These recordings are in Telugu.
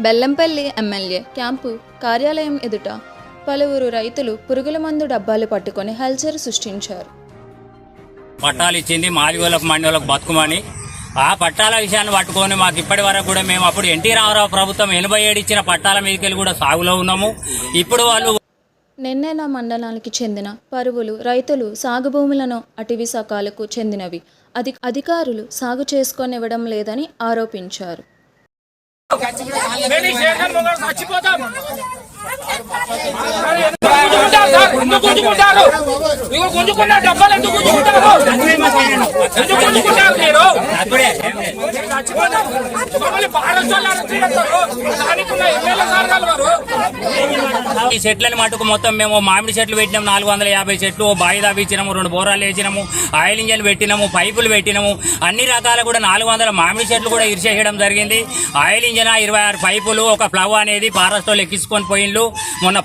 బెల్లంపల్లి ఎమ్మెల్యే క్యాంపు కార్యాలయం ఎదుట పలువురు రైతులు పురుగుల మందు డబ్బాలు పట్టుకొని హల్చర్ సృష్టించారు. పట్టాలు ఇచ్చింది మాదిగోళ్ళకు మండోళ్ళకు బతుకుమని. ఆ పట్టాల విషయాన్ని పట్టుకొని మాకు ఇప్పటి వరకు కూడా మేము అప్పుడు ఎన్టీ రామారావు ప్రభుత్వం ఎనభై ఏడు ఇచ్చిన పట్టాల మీదకెళ్ళి కూడా సాగులో ఉన్నాము. ఇప్పుడు వాళ్ళు నెన్నెల మండలానికి చెందిన పరువులు రైతులు సాగు భూములను అటవీ శాఖలకు చెందినవి. అధి అధికారులు సాగు చేసుకొనివ్వడం లేదని ఆరోపించారు మేము ఈ శేఖర్ మొగలు చచ్చిపోతాం ఎందుకు గుంజుకుంటారు ఇవి గుంజుకున్న డబ్బాలు ఎందుకు గుంజుకుంటారు? ఎందుకు గుంజుకుంటారు మీరు? చచ్చిపోతాం మమ్మల్ని భారత్ స్థానికున్న ఎమ్మెల్యే సార్ కలవారు. ఈ చెట్లని మటుకు మొత్తం మేము మామిడి చెట్లు పెట్టినాము నాలుగు వందల యాభై చెట్లు బాయి బావి రెండు బోరాలు వేసినాము ఆయిల్ ఇంజన్ పెట్టినాము పైపులు పెట్టినాము అన్ని రకాల కూడా నాలుగు వందల మామిడి చెట్లు కూడా ఇరిచేయడం జరిగింది. ఆయిల్ ఇంజన్ ఇరవై ఆరు పైపులు ఒక ప్లవ్ అనేది ఫారెస్ట్ వాళ్ళు ఎక్కించుకొని పోయిండ్లు. మొన్న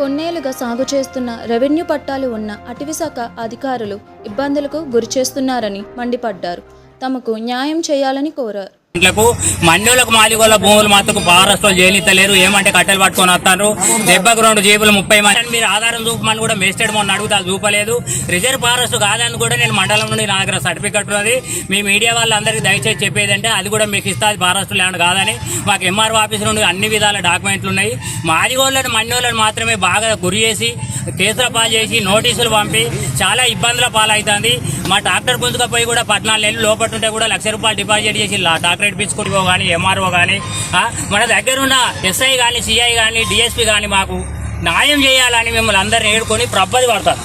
కొన్నేళ్ళుగా సాగు చేస్తున్న రెవెన్యూ పట్టాలు ఉన్న అటవీశాఖ అధికారులు ఇబ్బందులకు గురిచేస్తున్నారని మండిపడ్డారు. తమకు న్యాయం చేయాలని కోరారు. ఇంట్లకు మండోలకు మాలిగోళ్ళ భూములు మాత్రం పారస్తులు వాళ్ళు ఏమంటే కట్టెలు పట్టుకొని వస్తారు దెబ్బకు రెండు జేబులు ముప్పై మంది. మీరు ఆధారం చూపమని కూడా మేస్టెడ్ మొన్న అడుగుతా చూపలేదు. రిజర్వ్ ఫారెస్ట్ కాదని కూడా నేను మండలం నుండి నా దగ్గర సర్టిఫికెట్ ఉన్నది. మీ మీడియా వాళ్ళందరికీ దయచేసి చెప్పేదంటే అది కూడా మీకు ఇస్తాది ఫారెస్ట్ ల్యాండ్ కాదని. మాకు ఎంఆర్ఓ ఆఫీస్ నుండి అన్ని విధాల డాక్యుమెంట్లు ఉన్నాయి. మాదిగోళ్ళని మండోళ్ళని మాత్రమే బాగా గురి చేసి కేసుల పాలు చేసి నోటీసులు పంపి చాలా ఇబ్బందుల పాలవుతుంది. మా డాక్టర్ పోయి కూడా పద్నాలుగు నెలలు లోపల ఉంటే కూడా లక్ష రూపాయలు డిపాజిట్ చేసి ట్రాక్టర్ డాక్టరేట్ కానీ ఎంఆర్ఓ కానీ మన దగ్గర ఉన్న ఎస్ఐ కానీ సిఐ కానీ డిఎస్పీ కానీ మాకు న్యాయం చేయాలని మిమ్మల్ని అందరిని ఏడుకొని ప్రబ్బది పడతారు.